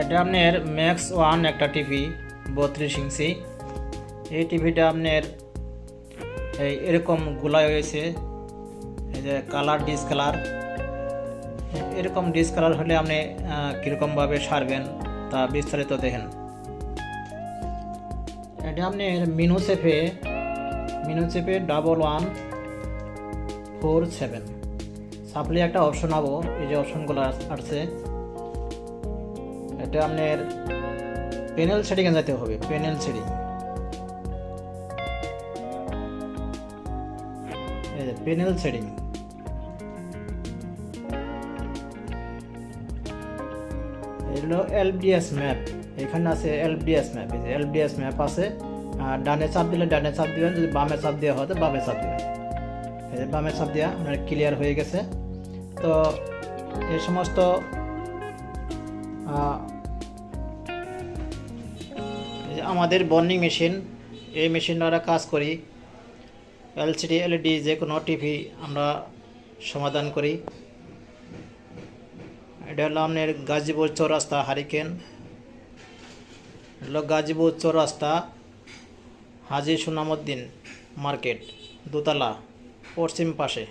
এটা আপনার max one একটা টিভি বত্রিশ ইঞ্চি। এই টিভিটা আপনার এই এরকম গোলা হয়েছে। এই যে কালার ডিস কালার এরকম ডিস কালার হলে আপনি কীরকমভাবে সারবেন তা বিস্তারিত দেখেন। এটা আপনার মিনু চেপে মিনু চেপে ডাবল ওয়ান ফোর সেভেন সাপ্লি একটা অপশন পাবো এই যে অপশনগুলো আছে এটা আপনার প্যানেল সেটিংয়ে যেতে হবে প্যানেল সেটিং প্যানেল সেটিং এগুলো এলডিএস ম্যাপ এখানে আছে এলডিএস ম্যাপ এই যে এলডিএস ম্যাপ আছে। আর ডানে চাপ দিলে ডানে চাপ দিবেন, যদি বামে চাপ দেওয়া হয় তো বামে চাপ দিবেন। এই যে বামে চাপ দেওয়া আপনার ক্লিয়ার হয়ে গেছে। তো এই সমস্ত আমাদের বর্নিং মেশিন, এই মেশিন দ্বারা কাজ করি। এলসিডি, এলইডি যে কোনো টিভি আমরা সমাধান করি। এটা হলো আপনার গাজীপুর চৌরাস্তা হারিকেন। হলো গাজীপুর চৌরাস্তা হাজি সুনামুদ্দিন মার্কেট, দোতলা, পশ্চিম পাশে।